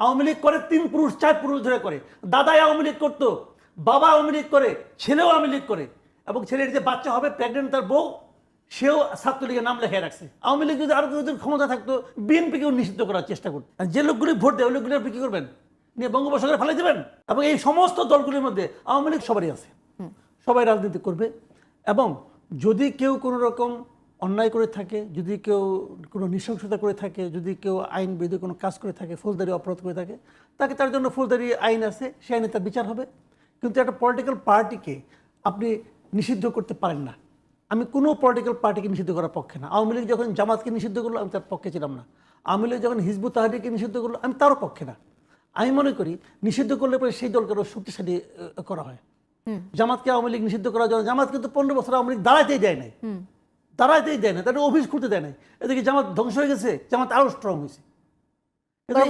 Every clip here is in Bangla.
আওয়ামী লীগ করে তিন পুরুষ চার পুরুষ ধরে করে। দাদাই আওয়ামী লীগ করতো বাবা আওয়ামী লীগ করে ছেলেও আওয়ামী লীগ করে। এবং ছেলের যে বাচ্চা হবে প্রেগনেন্ট তার বউ সেও ছাত্রলীগের নাম লেখায় রাখছে। আওয়ামী লীগ যদি আরও কিছুদিন ক্ষমতা থাকতো বিএনপিকেও নিষিদ্ধ করার চেষ্টা করতো। যে লোকগুলি ভোট দেয় ওই লোকগুলি আপনি কি করবেন? নিয়ে বঙ্গোপসাগরে ফেলে দেবেন? এবং এই সমস্ত দলগুলির মধ্যে আওয়ামী লীগ সবারই আছে। সবাই রাজনীতি করবে। এবং যদি কেউ কোনো রকম অন্যায় করে থাকে যদি কেউ কোনো নৃশংসতা করে থাকে যদি কেউ আইন বিরোধী কোনো কাজ করে থাকে ফৌজদারি অপরাধ করে থাকে তাকে তার জন্য ফৌজদারি আইন আছে সে আইনে তার বিচার হবে। কিন্তু একটা পলিটিক্যাল পার্টিকে আপনি নিষিদ্ধ করতে পারেন না। আমি কোনো পলিটিক্যাল পার্টিকে নিষিদ্ধ করার পক্ষে না। আওয়ামী লীগ যখন জামাতকে নিষিদ্ধ করল আমি তার পক্ষে ছিলাম না। আওয়ামী লীগ যখন হিজবু তাহারিকে নিষিদ্ধ করল আমি তারও পক্ষে না। আমি মনে করি নিষিদ্ধ করলে পরে সেই দলকে আরও শক্তিশালী করা হয়। জামাতকে আওয়ামী লীগ নিষিদ্ধ করার জন্য জামাত কিন্তু পনেরো বছর আওয়ামী লীগ দাঁড়াইতেই দেয় নাই। দাঁড়াইতেই দেয় না তাদের অফিস খুলতে দেয় নাই। এদিকে জামাত ধ্বংস হয়ে গেছে জামাত আরও স্ট্রং হয়েছে।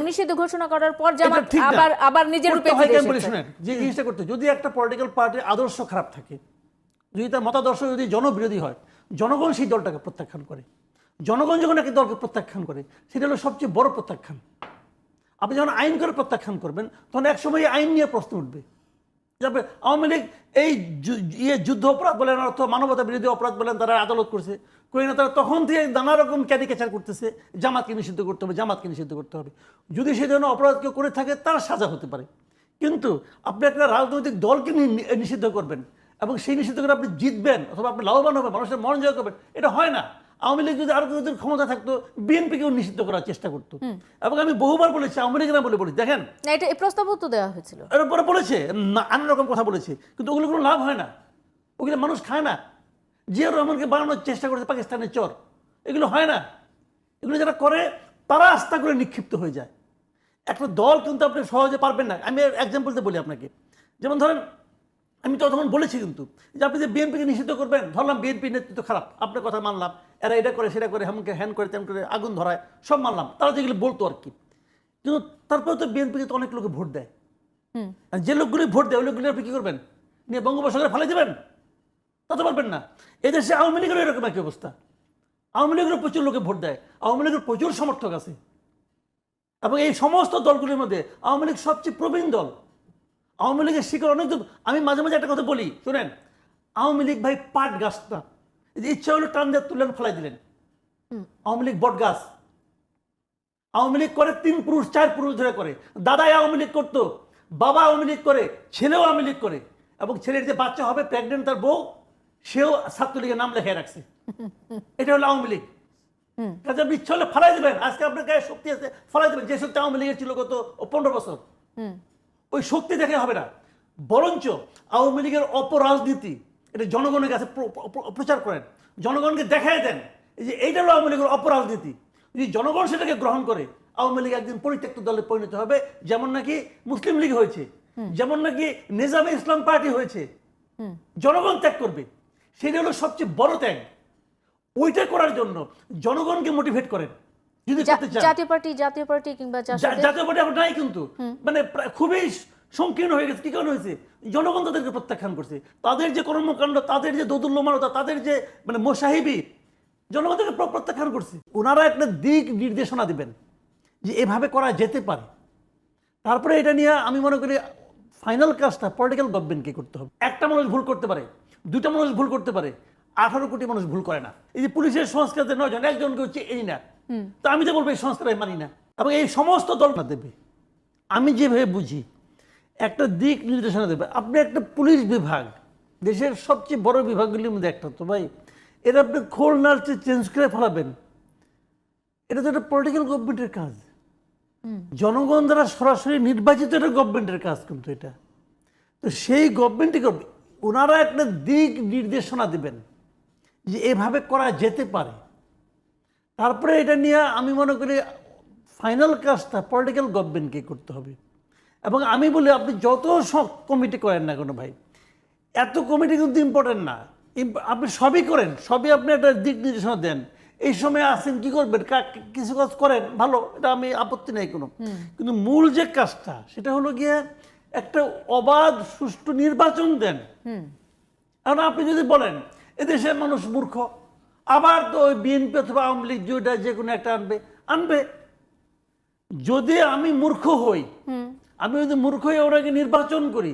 নিষিদ্ধ ঘোষণা করার পর জামাত এটা ঠিক না। আবার আবার নিজের রূপে হয় ফিরে কেন বলি এসেছে। শুনেন, যে জিনিসটা করতে যদি একটা পলিটিক্যাল পার্টির আদর্শ খারাপ থাকে যদি তার মতাদর্শ যদি জনবিরোধী হয় জনগণ সেই দলটাকে প্রত্যাখ্যান করে। জনগণ যখন একটি দলকে প্রত্যাখ্যান করে সেটা হলো সবচেয়ে বড় প্রত্যাখ্যান। আপনি যখন আইন করে প্রত্যাখ্যান করবেন তখন একসময় আইন নিয়ে প্রশ্ন উঠবে। তারপরে আওয়ামী লীগ এই ইয়ে যুদ্ধ অপরাধ বলেন অর্থ মানবতা বিরোধী অপরাধ বলেন তারা আদালত করছে। করি না তারা তখন থেকে নানা রকম ক্যারিকেচার করতেছে, জামাতকে নিষিদ্ধ করতে হবে, জামাতকে নিষিদ্ধ করতে হবে। যদি সেই ধরনের অপরাধ কেউ করে থাকে, তার সাজা হতে পারে। কিন্তু আপনি একটা রাজনৈতিক দলকে নিষিদ্ধ করবেন এবং সেই নিষিদ্ধ করে আপনি জিতবেন অথবা আপনি লাভবান হবেন, মানুষের মন জয় করবেন, এটা হয় না। আওয়ামী লীগ যদি আরও কিছুদিন ক্ষমতা থাকতো বিএনপিকেও নিষিদ্ধ করার চেষ্টা করতো। এবং আমি বহুবার বলেছি আওয়ামী লীগ না বলে বলি দেখেন। এটা এই প্রস্তাবও তো দেওয়া হয়েছিল। এর উপরে বলেছে নানা রকম কথা বলেছে কিন্তু ওগুলো কোনো লাভ হয় না। ওগুলো মানুষ খায় না। জিয়া রহমানকে বানানোর চেষ্টা করেছে পাকিস্তানের চর। এগুলো হয় না। এগুলো যারা করে তারা আস্থা করে নিক্ষিপ্ত হয়ে যায়। একটা দল কিন্তু আপনি সহজে পারবেন না। আমি এক্সাম্পলতে বলি আপনাকে। যেমন ধরেন আমি তো তখন বলেছি কিন্তু যে আপনি যে বিএনপিকে নিষিদ্ধ করবেন ধরলাম বিএনপি নেতৃত্ব খারাপ আপনার কথা মানলাম এরা এটা করে সেটা করে হেমকে হ্যান করে তেমন করে আগুন ধরায় সব মানলাম তারা যেগুলো বলতো আর কি। কিন্তু তারপরে তো বিএনপিকে তো অনেক লোকে ভোট দেয়। আর যে লোকগুলি ভোট দেয় ওই লোকগুলি আপনি কী করবেন? নিয়ে বঙ্গোপসাগরে ফেলে দেবেন? তা তো পারবেন না। এদেশে আওয়ামী লীগেরও এরকম একই অবস্থা। আওয়ামী লীগেরও প্রচুর লোকে ভোট দেয় আওয়ামী লীগের প্রচুর সমর্থক আছে। এবং এই সমস্ত দলগুলির মধ্যে আওয়ামী লীগ সবচেয়ে প্রবীণ দল। আওয়ামী লীগের শিকড় অনেক আমি মাঝে মাঝে একটা কথা বলি শুনেন। আওয়ামী লীগ ভাই পাট এই যে ইচ্ছা হলো টান দিয়ে তুললেন ফেলাই দিলেন। আওয়ামী লীগ বট গাছ। আওয়ামী লীগ করে তিন পুরুষ চার পুরুষ ধরে করে। দাদাই আওয়ামী লীগ করতো বাবা আওয়ামী লীগ করে ছেলেও আওয়ামী লীগ করে। এবং ছেলের যে বাচ্চা হবে প্রেগনেন্ট তার বউ সেও ছাত্রলীগের নাম লেখায় রাখছে। এটা হলো আওয়ামী লীগ। কাজে আপনি ইচ্ছা হলে ফালাই দেবেন। আজকে আপনার গায়ে শক্তি আছে ফালাই দেবেন। যে শক্তি আওয়ামী লীগের ছিল গত পনেরো বছর। ওই শক্তি দেখে হবে না। বরঞ্চ আওয়ামী লীগের অপরাজনীতি এটা জনগণের কাছে প্র- প্র- প্রচার করেন। জনগণকে দেখাই দেন এই যে এইটা হলো আওয়ামী লীগের অপরাজনীতি। যদি জনগণ সেটাকে গ্রহণ করে আওয়ামী লীগ একদিন পরিত্যক্ত দলে পরিণত হবে যেমন নাকি মুসলিম লীগ হয়েছে যেমন নাকি নিজামে ইসলাম পার্টি হয়েছে জনগণ ত্যাগ করবে। সেটা হলো সবচেয়ে বড় ত্যাগ। ওইটা করার জন্য জনগণকে মোটিভেট করেন। যদি করতে চান। জাতীয় পার্টি জাতীয় পার্টি কিংবা জাতীয় পার্টি এখন নাই কিন্তু। মানে খুবই সংকীর্ণ হয়ে গেছে। কি কারণ হয়েছে? জনগণ তাদেরকে প্রত্যাখ্যান করছে। তাদের যে কর্মকাণ্ড তাদের যে দোদুল্যমানতা তাদের যে মানে মোসাহিবি জনগণ তাদেরকে প্রত্যাখ্যান করছে। ওনারা একটা দিক নির্দেশনা দিবেন যে এভাবে করা যেতে পারে। তারপরে এটা নিয়ে আমি মনে করি ফাইনাল কাজটা পলিটিক্যাল গভর্নমেন্টকে করতে হবে। একটা মানুষ ভুল করতে পারে দুটা মানুষ ভুল করতে পারে আঠারো কোটি মানুষ ভুল করে না। এই যে পুলিশের সংস্কার নয় জন একজনকে হচ্ছে এই না। তো আমি তো বলব এই সংস্কার আমি মানি না। এবং এই সমস্ত দল না দেবে। আমি যেভাবে বুঝি একটা দিক নির্দেশনা দেবে। আপনি একটা পুলিশ বিভাগ দেশের সবচেয়ে বড় বিভাগগুলির মধ্যে একটা তো ভাই এটা আপনি খোল নাচে চেঞ্জ করে ফেলাবেন। এটা তো একটা পলিটিক্যাল গভর্নমেন্টের কাজ। জনগণ দ্বারা সরাসরি নির্বাচিত একটা গভর্নমেন্টের কাজ কিন্তু এটা। তো সেই গভর্নমেন্টই করবে। ওনারা একটা দিক নির্দেশনা দেবেন যে এভাবে করা যেতে পারে। তারপরে এটা নিয়ে আমি মনে করি ফাইনাল কাজটা পলিটিক্যাল গভর্নমেন্টকে করতে হবে। এবং আমি বলি আপনি যত সব কমিটি করেন না কোনো ভাই এত কমিটি কিন্তু ইম্পর্টেন্ট না। আপনি সবই করেন সবই আপনি একটা দিক নির্দেশনা দেন। এই সময় আসেন কি করবেন? কিছু কাজ করেন ভালো এটা আমি আপত্তি নেই কোনো। কিন্তু মূল যে কাজটা সেটা হলো গিয়ে একটা অবাধ সুষ্ঠু নির্বাচন দেন। কারণ আপনি যদি বলেন এদেশের মানুষ মূর্খ আবার তো ওই বিএনপি অথবা আওয়ামী লীগ যেটা যে কোনো একটা আনবে আনবে। যদি আমি মূর্খ হই আমি যদি মূর্খ হয়ে ওনাকে নির্বাচন করি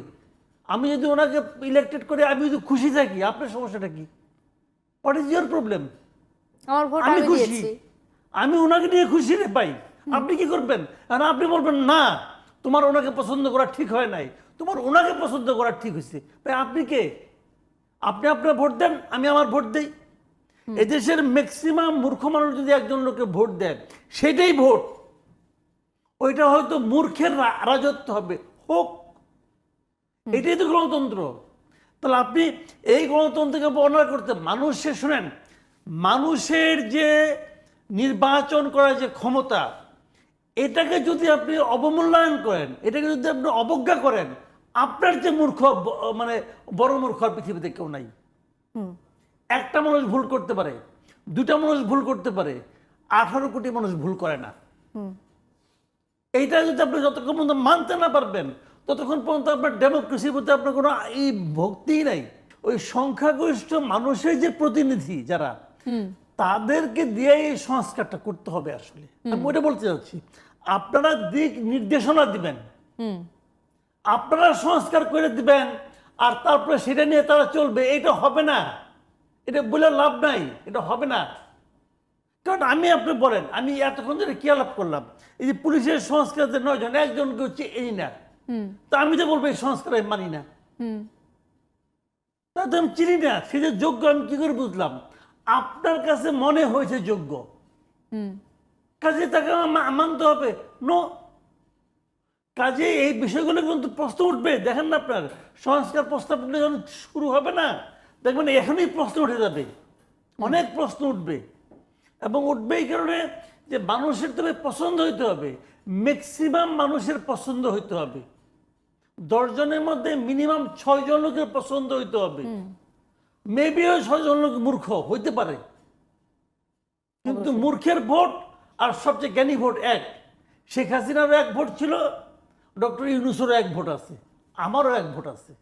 আমি যদি ওনাকে ইলেক্টেড করে আমি যদি খুশি থাকি আপনার সমস্যাটা কি? হোয়াট ইজ ইয়োর প্রবলেম আমি খুশি। আমি ওনাকে নিয়ে খুশি রে পাই আপনি কি করবেন? আর আপনি বলবেন না তোমার ওনাকে পছন্দ করা ঠিক হয় নাই। তোমার ওনাকে পছন্দ করা ঠিক হয়েছে। ভাই আপনি কে? আপনি আপনার ভোট দেন আমি আমার ভোট দেই। এদেশের ম্যাক্সিমাম মূর্খ মানুষ যদি একজন লোকে ভোট দেন সেটাই ভোট। ওইটা হয়তো মূর্খের রাজত্ব হবে। হোক। এটাই তো গণতন্ত্র। তাহলে আপনি এই গণতন্ত্রকে বর্ণনা করতে মানুষের শুনেন মানুষের যে নির্বাচন করার যে ক্ষমতা এটাকে যদি আপনি অবমূল্যায়ন করেন এটাকে যদি আপনি অবজ্ঞা করেন আপনার যে মূর্খ মানে বড় মূর্খ পৃথিবীতে কেউ নাই। একটা মানুষ ভুল করতে পারে দুটা মানুষ ভুল করতে পারে আঠারো কোটি মানুষ ভুল করে না। এইটা যদি আপনি যতক্ষণ পর্যন্ত মানতে না পারবেন ততক্ষণ পর্যন্ত আপনার ডেমোক্রেসির প্রতি আপনার কোনো এই ভক্তিই নাই। ওই সংখ্যাগরিষ্ঠ মানুষের যে প্রতিনিধি যারা তাদেরকে দিয়ে এই সংস্কারটা করতে হবে আসলে। আমি ওটা বলতে চাচ্ছি আপনারা দিক নির্দেশনা দিবেন। হুম। আপনারা সংস্কার করে দিবেন আর তারপরে সেটা নিয়ে তারা চলবে এটা হবে না। এটা বলে লাভ নাই এটা হবে না। কারণ আমি আপনি বলেন আমি এতক্ষণ ধরে কি আলাপ করলাম? এই যে পুলিশের সংস্কার যে নয় জন একজনকে হচ্ছে এই না। তা আমি তো বলব এই সংস্কার আমি মানি না। তা তো আমি চিনি না সে যে যোগ্য আমি কি করে বুঝলাম? আপনার কাছে মনে হয়েছে যোগ্য। হুম। কাজে তাকে মানতে হবে। নো। কাজে এই বিষয়গুলো কিন্তু প্রশ্ন উঠবে দেখেন না আপনার। সংস্কার প্রস্তাবগুলো যখন শুরু হবে না দেখবেন এখনই প্রশ্ন উঠে যাবে। অনেক প্রশ্ন উঠবে। এবং উঠবে এই কারণে যে মানুষের তবে পছন্দ হইতে হবে। ম্যাক্সিমাম মানুষের পছন্দ হইতে হবে। দশজনের মধ্যে মিনিমাম ছয়জন লোকের পছন্দ হইতে হবে। মেবিও ছয়জন লোক মূর্খ হইতে পারে। কিন্তু মূর্খের ভোট আর সবচেয়ে জ্ঞানী ভোট এক। শেখ হাসিনারও এক ভোট ছিল ডক্টর ইউনুসেরও এক ভোট আছে। আমারও এক ভোট আছে।